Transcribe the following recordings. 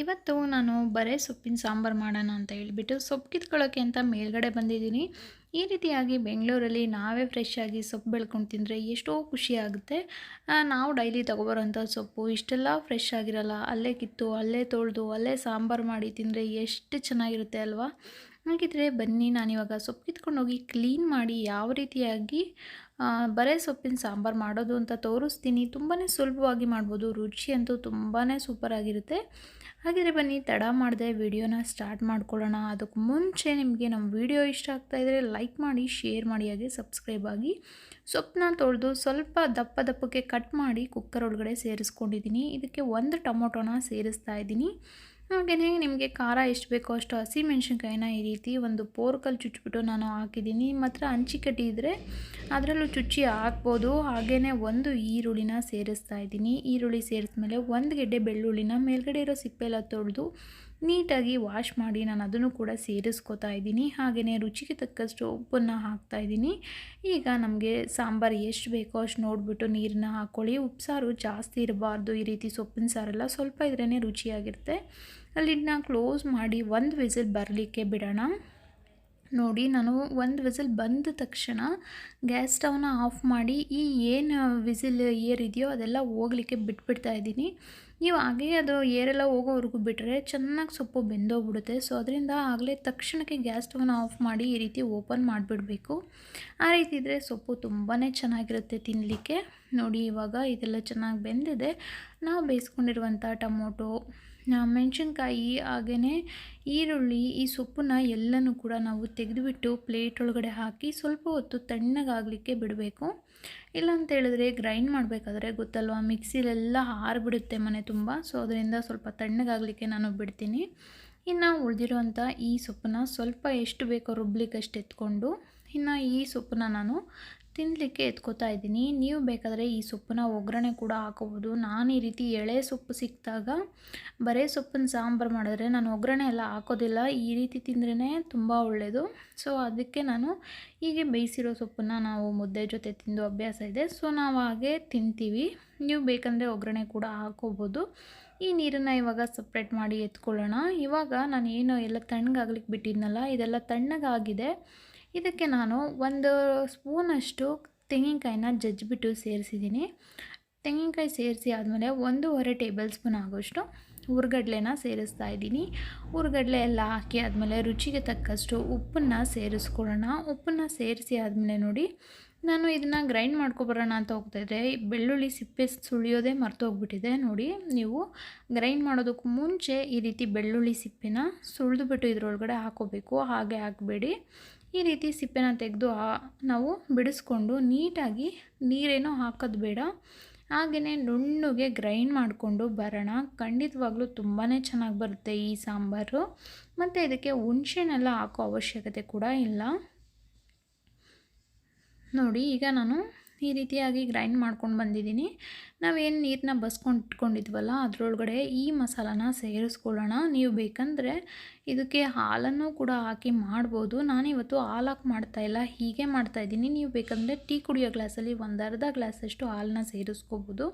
ಇವತ್ತು ನಾನು ಬರೇ ಸೊಪ್ಪಿನ ಸಾಂಬಾರು ಮಾಡೋಣ ಅಂತ ಹೇಳಿಬಿಟ್ಟು ಸೊಪ್ಪು ಕಿತ್ಕೊಳ್ಳೋಕೆ ಅಂತ ಮೇಲ್ಗಡೆ ಬಂದಿದ್ದೀನಿ. ಈ ರೀತಿಯಾಗಿ ಬೆಂಗಳೂರಲ್ಲಿ ನಾವೇ ಫ್ರೆಶ್ ಆಗಿ ಸೊಪ್ಪು ಬೆಳ್ಕೊಂಡು ತಿಂದರೆ ಎಷ್ಟೋ ಖುಷಿ ಆಗುತ್ತೆ. ನಾವು ಡೈಲಿ ತೊಗೊಬರೋಂಥ ಸೊಪ್ಪು ಇಷ್ಟೆಲ್ಲ ಫ್ರೆಶ್ ಆಗಿರಲ್ಲ. ಅಲ್ಲೇ ಕಿತ್ತು, ಅಲ್ಲೇ ತೊಳೆದು, ಅಲ್ಲೇ ಸಾಂಬಾರು ಮಾಡಿ ತಿಂದರೆ ಎಷ್ಟು ಚೆನ್ನಾಗಿರುತ್ತೆ ಅಲ್ವಾ? ಹಾಗಿದ್ರೆ ಬನ್ನಿ, ನಾನಿವಾಗ ಸೊಪ್ಪು ಕಿತ್ಕೊಂಡು ಹೋಗಿ ಕ್ಲೀನ್ ಮಾಡಿ ಯಾವ ರೀತಿಯಾಗಿ ಬರೇ ಸೊಪ್ಪಿನ ಸಾಂಬಾರು ಮಾಡೋದು ಅಂತ ತೋರಿಸ್ತೀನಿ. ತುಂಬಾ ಸುಲಭವಾಗಿ ಮಾಡ್ಬೋದು, ರುಚಿ ಅಂತೂ ತುಂಬಾ ಸೂಪರಾಗಿರುತ್ತೆ ಹಾಗಿದ್ರೆ ಬನ್ನಿ, ತಡ ಮಾಡದೆ ವಿಡಿಯೋನ ಸ್ಟಾರ್ಟ್ ಮಾಡ್ಕೊಳ್ಳೋಣ. ಅದಕ್ಕೆ ಮುಂಚೆ ನಿಮಗೆ ನಮ್ಮ ವಿಡಿಯೋ ಇಷ್ಟ ಆಗ್ತಾ ಆಗ್ತಾಯಿದ್ರೆ ಲೈಕ್ ಮಾಡಿ ಶೇರ್ ಮಾಡಿ, ಹಾಗೆ ಸಬ್ಸ್ಕ್ರೈಬ್ ಆಗಿ. ಸೊಪ್ಪನ್ನ ತೊಳೆದು ಸ್ವಲ್ಪ ದಪ್ಪ ದಪ್ಪಕ್ಕೆ ಕಟ್ ಮಾಡಿ ಕುಕ್ಕರ್ ಒಳಗಡೆ ಸೇರಿಸ್ಕೊಂಡಿದ್ದೀನಿ. ಇದಕ್ಕೆ ಒಂದು ಟೊಮೊಟೊನ ಸೇರಿಸ್ತಾ ಇದ್ದೀನಿ. ಹಾಗೆಯೇ ನಿಮಗೆ ಖಾರ ಎಷ್ಟು ಬೇಕೋ ಅಷ್ಟು ಹಸಿಮೆಣ್ಸಿನ್ಕಾಯಿನ ಈ ರೀತಿ ಒಂದು ಪೋರ್ಕಲ್ಲಿ ಚುಚ್ಚಿಬಿಟ್ಟು ನಾನು ಹಾಕಿದ್ದೀನಿ. ಮಾತ್ರ ಅಂಚಿಕಟ್ಟಿ ಇದ್ದರೆ ಅದರಲ್ಲೂ ಚುಚ್ಚಿ ಹಾಕ್ಬೋದು. ಹಾಗೆಯೇ ಒಂದು ಈರುಳ್ಳಿನ ಸೇರಿಸ್ತಾ ಇದ್ದೀನಿ. ಈರುಳ್ಳಿ ಸೇರಿಸ್ಮೇಲೆ ಒಂದು ಗೆಡ್ಡೆ ಬೆಳ್ಳುಳ್ಳಿನ ಮೇಲ್ಗಡೆ ಇರೋ ಸಿಪ್ಪೆಲ್ಲ ತೊಳೆದು ನೀಟಾಗಿ ವಾಶ್ ಮಾಡಿ ನಾನು ಅದನ್ನು ಕೂಡ ಸೇರಿಸ್ಕೊತಾ ಇದ್ದೀನಿ. ಹಾಗೆಯೇ ರುಚಿಗೆ ತಕ್ಕಷ್ಟು ಉಪ್ಪನ್ನು ಹಾಕ್ತಾ ಇದ್ದೀನಿ. ಈಗ ನಮಗೆ ಸಾಂಬಾರು ಎಷ್ಟು ಬೇಕೋ ಅಷ್ಟು ನೋಡಿಬಿಟ್ಟು ನೀರನ್ನ ಹಾಕ್ಕೊಳ್ಳಿ ಉಪ್ಸಾರು ಜಾಸ್ತಿ ಇರಬಾರ್ದು ಈ ರೀತಿ ಸೊಪ್ಪಿನ ಸಾರೆಲ್ಲ ಸ್ವಲ್ಪ ಇದ್ರೇ ರುಚಿಯಾಗಿರುತ್ತೆ. ಅಲ್ಲಿಡನ್ನ ಕ್ಲೋಸ್ ಮಾಡಿ ಒಂದು ವಿಸಿಲ್ ಬರಲಿಕ್ಕೆ ಬಿಡೋಣ. ನೋಡಿ, ನಾನು ಒಂದು ವಿಸಿಲ್ ಬಂದ ತಕ್ಷಣ ಗ್ಯಾಸ್ ಸ್ಟವ್ನ ಆಫ್ ಮಾಡಿ ಈ ಏನು ವಿಸಿಲ್ ಏರ್ ಇದೆಯೋ ಅದೆಲ್ಲ ಹೋಗ್ಲಿಕ್ಕೆ ಬಿಟ್ಬಿಡ್ತಾ ಇದ್ದೀನಿ. ನೀವು ಹಾಗೇ ಅದು ಏರೆಲ್ಲ ಹೋಗೋವರೆಗೂ ಬಿಟ್ಟರೆ ಚೆನ್ನಾಗಿ ಸೊಪ್ಪು ಬೆಂದೋಗ್ಬಿಡುತ್ತೆ. ಸೊ ಅದರಿಂದ ಆಗಲೇ ತಕ್ಷಣಕ್ಕೆ ಗ್ಯಾಸ್ ಸ್ಟವ್ನ ಆಫ್ ಮಾಡಿ ಈ ರೀತಿ ಓಪನ್ ಮಾಡಿಬಿಡಬೇಕು. ಆ ರೀತಿ ಇದ್ದರೆ ಸೊಪ್ಪು ತುಂಬಾ ಚೆನ್ನಾಗಿರುತ್ತೆ ತಿನ್ನಲಿಕ್ಕೆ ನೋಡಿ, ಇವಾಗ ಇದೆಲ್ಲ ಚೆನ್ನಾಗಿ ಬೆಂದಿದೆ. ನಾವು ಬೇಯಿಸ್ಕೊಂಡಿರುವಂಥ ಟೊಮೊಟೊ ಮೆಣಸಿನ್ಕಾಯಿ ಹಾಗೆಯೇ ಈರುಳ್ಳಿ, ಈ ಸೊಪ್ಪನ್ನ ಎಲ್ಲನೂ ಕೂಡ ನಾವು ತೆಗೆದುಬಿಟ್ಟು ಪ್ಲೇಟ್ ಒಳಗಡೆ ಹಾಕಿ ಸ್ವಲ್ಪ ಹೊತ್ತು ತಣ್ಣಗಾಗಲಿಕ್ಕೆ ಬಿಡಬೇಕು. ಇಲ್ಲ ಅಂತ ಹೇಳಿದ್ರೆ ಗ್ರೈಂಡ್ ಮಾಡಬೇಕಾದ್ರೆ ಗೊತ್ತಲ್ವ, ಮಿಕ್ಸಿಲೆಲ್ಲ ಹಾರಿಬಿಡುತ್ತೆ ಮನೆ ತುಂಬ ಸೊ ಅದರಿಂದ ಸ್ವಲ್ಪ ತಣ್ಣಗಾಗಲಿಕ್ಕೆ ನಾನು ಬಿಡ್ತೀನಿ. ಇನ್ನು ಉಳಿದಿರುವಂಥ ಈ ಸೊಪ್ಪನ್ನ ಸ್ವಲ್ಪ ಎಷ್ಟು ಬೇಕೋ ರುಬ್ಲಿಕ್ಕೆ ಅಷ್ಟು ಎತ್ಕೊಂಡು ಇನ್ನು ಈ ಸೊಪ್ಪನ್ನ ನಾನು ತಿನ್ನಲಿಕ್ಕೆ ಎತ್ಕೋತಾ ಇದ್ದೀನಿ. ನೀವು ಬೇಕಾದರೆ ಈ ಸೊಪ್ಪನ್ನ ಒಗ್ಗರಣೆ ಕೂಡ ಹಾಕೋಬೋದು. ನಾನು ಈ ರೀತಿ ಎಳೆ ಸೊಪ್ಪು ಸಿಕ್ಕಿದಾಗ ಬರೀ ಸೊಪ್ಪಿನ ಸಾಂಬಾರು ಮಾಡಿದ್ರೆ ನಾನು ಒಗ್ಗರಣೆ ಎಲ್ಲ ಹಾಕೋದಿಲ್ಲ. ಈ ರೀತಿ ತಿಂದ್ರೇ ತುಂಬ ಒಳ್ಳೆಯದು ಸೊ ಅದಕ್ಕೆ ನಾನು ಹೀಗೆ ಬೇಯಿಸಿರೋ ಸೊಪ್ಪನ್ನು ನಾವು ಮುದ್ದೆ ಜೊತೆ ತಿಂದು ಅಭ್ಯಾಸ ಇದೆ. ಸೊ ನಾವು ಹಾಗೆ ತಿಂತೀವಿ. ನೀವು ಬೇಕಂದರೆ ಒಗ್ಗರಣೆ ಕೂಡ ಹಾಕೋಬೋದು. ಈ ನೀರನ್ನು ಇವಾಗ ಸಪ್ರೇಟ್ ಮಾಡಿ ಎತ್ಕೊಳ್ಳೋಣ. ಇವಾಗ ನಾನು ಏನು ಎಲ್ಲ ತಣ್ಣಗಾಗ್ಲಿಕ್ಕೆ ಬಿಟ್ಟಿದ್ನಲ್ಲ, ಇದೆಲ್ಲ ತಣ್ಣಗಾಗಿದೆ. ಇದಕ್ಕೆ ನಾನು ಒಂದು ಸ್ಪೂನಷ್ಟು ತೆಂಗಿನಕಾಯಿನ ಜಜ್ಜಿಬಿಟ್ಟು ಸೇರಿಸಿದ್ದೀನಿ. ತೆಂಗಿನಕಾಯಿ ಸೇರಿಸಿ ಆದಮೇಲೆ ಒಂದೂವರೆ ಟೇಬಲ್ ಸ್ಪೂನ್ ಆಗೋಷ್ಟು ಹುರ್ಗಡ್ಲೆನ ಸೇರಿಸ್ತಾ ಇದ್ದೀನಿ. ಹುರ್ಗಡ್ಲೆ ಎಲ್ಲ ಹಾಕಿ ಆದಮೇಲೆ ರುಚಿಗೆ ತಕ್ಕಷ್ಟು ಉಪ್ಪನ್ನು ಸೇರಿಸ್ಕೊಳ್ಳೋಣ. ಉಪ್ಪನ್ನು ಸೇರಿಸಿ ಆದಮೇಲೆ ನೋಡಿ, ನಾನು ಇದನ್ನು ಗ್ರೈಂಡ್ ಮಾಡ್ಕೊಬರೋಣ ಅಂತ ಹೋಗ್ತಾಯಿದ್ರೆ ಬೆಳ್ಳುಳ್ಳಿ ಸಿಪ್ಪೆ ಸುಳಿಯೋದೇ ಮರ್ತೋಗ್ಬಿಟ್ಟಿದೆ. ನೋಡಿ, ನೀವು ಗ್ರೈಂಡ್ ಮಾಡೋದಕ್ಕೂ ಮುಂಚೆ ಈ ರೀತಿ ಬೆಳ್ಳುಳ್ಳಿ ಸಿಪ್ಪೆನ ಸುಳಿದುಬಿಟ್ಟು ಇದರೊಳಗಡೆ ಹಾಕೋಬೇಕು. ಹಾಗೆ ಹಾಕಬೇಡಿ. ಈ ರೀತಿ ಸಿಪ್ಪೆನ ತೆಗೆದು ನಾವು ಬಿಡಿಸ್ಕೊಂಡು ನೀಟಾಗಿ ನೀರೇನೋ ಹಾಕೋದು ಬೇಡ. ಹಾಗೆಯೇ ನುಣ್ಣಗೆ ಗ್ರೈಂಡ್ ಮಾಡಿಕೊಂಡು ಬರೋಣ. ಖಂಡಿತವಾಗ್ಲೂ ತುಂಬಾ ಚೆನ್ನಾಗಿ ಬರುತ್ತೆ ಈ ಸಾಂಬಾರು. ಮತ್ತು ಇದಕ್ಕೆ ಹುಣ್ಸೆನೆಲ್ಲ ಹಾಕೋ ಅವಶ್ಯಕತೆ ಕೂಡ ಇಲ್ಲ. ನೋಡಿ, ಈಗ ನಾನು ಈ ರೀತಿಯಾಗಿ ಗ್ರೈಂಡ್ ಮಾಡ್ಕೊಂಡು ಬಂದಿದ್ದೀನಿ. ನಾವೇನು ನೀರನ್ನ ಬಸ್ಕೊಂಡು ಇಟ್ಕೊಂಡಿದ್ವಲ್ಲ, ಅದರೊಳಗಡೆ ಈ ಮಸಾಲಾನ ಸೇರಿಸ್ಕೊಳ್ಳೋಣ. ನೀವು ಬೇಕಂದರೆ ಇದಕ್ಕೆ ಹಾಲನ್ನು ಕೂಡ ಹಾಕಿ ಮಾಡ್ಬೋದು. ನಾನಿವತ್ತು ಹಾಲು ಹಾಕಿ ಮಾಡ್ತಾಯಿಲ್ಲ ಹೀಗೆ ಮಾಡ್ತಾಯಿದ್ದೀನಿ ನೀವು ಬೇಕಂದರೆ ಟೀ ಕುಡಿಯೋ ಗ್ಲಾಸಲ್ಲಿ ಒಂದು ಅರ್ಧ ಗ್ಲಾಸಷ್ಟು ಹಾಲನ್ನ ಸೇರಿಸ್ಕೋಬೋದು.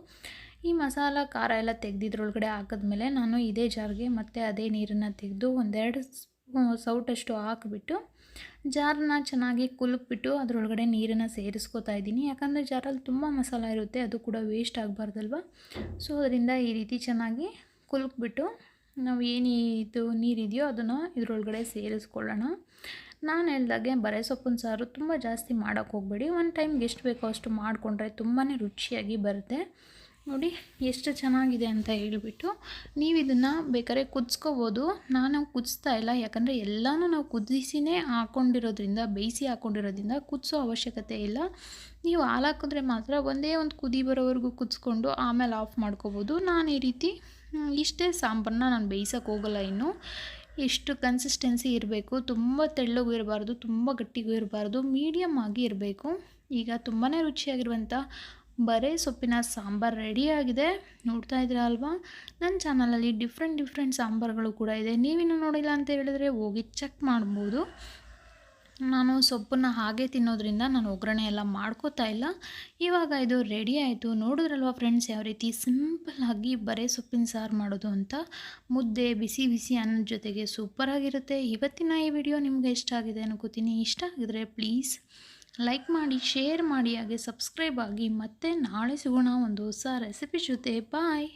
ಈ ಮಸಾಲ, ಖಾರ ಎಲ್ಲ ತೆಗೆದಿದ್ರೊಳಗಡೆ ಹಾಕಿದ್ಮೇಲೆ ನಾನು ಇದೇ ಜಾರ್ಗೆ ಮತ್ತೆ ಅದೇ ನೀರನ್ನು ತೆಗೆದು ಒಂದೆರಡು ಸೌಟಷ್ಟು ಹಾಕಿಬಿಟ್ಟು ಜಾರನ್ನ ಚೆನ್ನಾಗಿ ಕುಲುಕ್ಬಿಟ್ಟು ಅದರೊಳಗಡೆ ನೀರನ್ನು ಸೇರಿಸ್ಕೋತಾ ಇದ್ದೀನಿ. ಯಾಕಂದರೆ ಜಾರಲ್ಲಿ ತುಂಬ ಮಸಾಲ ಇರುತ್ತೆ, ಅದು ಕೂಡ ವೇಸ್ಟ್ ಆಗಬಾರ್ದಲ್ವ? ಸೊ ಅದರಿಂದ ಈ ರೀತಿ ಚೆನ್ನಾಗಿ ಕುಲುಕ್ಬಿಟ್ಟು ನಾವು ಏನು ಇದು ನೀರಿದೆಯೋ ಅದನ್ನು ಇದರೊಳಗಡೆ ಸೇರಿಸ್ಕೊಳ್ಳೋಣ. ನಾನು ಹೇಳ್ದಾಗೆ ಬರೆ ಸೊಪ್ಪಿನ ಸಾರು ತುಂಬ ಜಾಸ್ತಿ ಮಾಡೋಕ್ಕೆ ಹೋಗಬೇಡಿ. ಒಂದು ಟೈಮ್ಗೆ ಎಷ್ಟು ಬೇಕೋ ಅಷ್ಟು ಮಾಡಿಕೊಂಡ್ರೆ ತುಂಬಾ ರುಚಿಯಾಗಿ ಬರುತ್ತೆ. ನೋಡಿ, ಎಷ್ಟು ಚೆನ್ನಾಗಿದೆ ಅಂತ ಹೇಳಿಬಿಟ್ಟು ನೀವು ಇದನ್ನು ಬೇಕಾದ್ರೆ ಕುದಿಸ್ಕೋಬೋದು. ನಾನು ಕುದಿಸ್ತಾ ಇಲ್ಲ, ಯಾಕಂದರೆ ಎಲ್ಲನೂ ನಾವು ಕುದಿಸಿನೇ ಹಾಕ್ಕೊಂಡಿರೋದ್ರಿಂದ ಬೇಯಿಸಿ ಹಾಕ್ಕೊಂಡಿರೋದ್ರಿಂದ ಕುದಿಸೋ ಅವಶ್ಯಕತೆ ಇಲ್ಲ. ನೀವು ಹಾಲು ಹಾಕಿದ್ರೆ ಮಾತ್ರ ಒಂದೇ ಒಂದು ಕುದಿ ಬರೋವರೆಗೂ ಕುದಿಸ್ಕೊಂಡು ಆಮೇಲೆ ಆಫ್ ಮಾಡ್ಕೋಬೋದು. ನಾನು ಈ ರೀತಿ ಇಷ್ಟೇ ಸಾಂಬಾರನ್ನ ನಾನು ಬೇಯಿಸೋಕೆ ಹೋಗಲ್ಲ ಇನ್ನು. ಎಷ್ಟು ಕನ್ಸಿಸ್ಟೆನ್ಸಿ ಇರಬೇಕು, ತುಂಬ ತೆಳ್ಳಗೂ ಇರಬಾರ್ದು, ತುಂಬ ಗಟ್ಟಿಗೂ ಇರಬಾರ್ದು ಮೀಡಿಯಮ್ ಆಗಿ ಇರಬೇಕು. ಈಗ ತುಂಬಾ ರುಚಿಯಾಗಿರುವಂಥ ಬರೇ ಸೊಪ್ಪಿನ ಸಾಂಬಾರು ರೆಡಿಯಾಗಿದೆ ನೋಡ್ತಾ ಇದ್ದೀರಾ ಅಲ್ವಾ? ನನ್ನ ಚಾನಲಲ್ಲಿ ಡಿಫ್ರೆಂಟ್ ಡಿಫ್ರೆಂಟ್ ಸಾಂಬಾರುಗಳು ಕೂಡ ಇದೆ. ನೀವಿನ್ನೂ ನೋಡಿಲ್ಲ ಅಂತ ಹೇಳಿದ್ರೆ ಹೋಗಿ ಚೆಕ್ ಮಾಡ್ಬೋದು. ನಾನು ಸೊಪ್ಪನ್ನು ಹಾಗೆ ತಿನ್ನೋದ್ರಿಂದ ನಾನು ಒಗ್ಗರಣೆ ಎಲ್ಲ ಮಾಡ್ಕೋತಾ ಇಲ್ಲ. ಇವಾಗ ಇದು ರೆಡಿ ಆಯಿತು. ನೋಡಿದ್ರಲ್ವ ಫ್ರೆಂಡ್ಸ್ ಯಾವ ರೀತಿ ಸಿಂಪಲ್ಲಾಗಿ ಬರೇ ಸೊಪ್ಪಿನ ಸಾರು ಮಾಡೋದು ಅಂತ? ಮುದ್ದೆ, ಬಿಸಿ ಬಿಸಿ ಅನ್ನದ ಜೊತೆಗೆ ಸೂಪರಾಗಿರುತ್ತೆ ಇವತ್ತಿನ ಈ ವಿಡಿಯೋ ನಿಮಗೆ ಇಷ್ಟ ಆಗಿದೆ ಅನ್ಕೋತೀನಿ. ಇಷ್ಟ ಆಗಿದ್ರೆ ಪ್ಲೀಸ್ ಲೈಕ್ ಮಾಡಿ ಶೇರ್ ಮಾಡಿ, ಹಾಗೆ ಸಬ್ಸ್ಕ್ರೈಬ್ ಆಗಿ ಮತ್ತೆ ನಾಳೆ ಸಿಗೋಣ ಒಂದು ಹೊಸ ರೆಸಿಪಿ ಜೊತೆ. ಬಾಯ್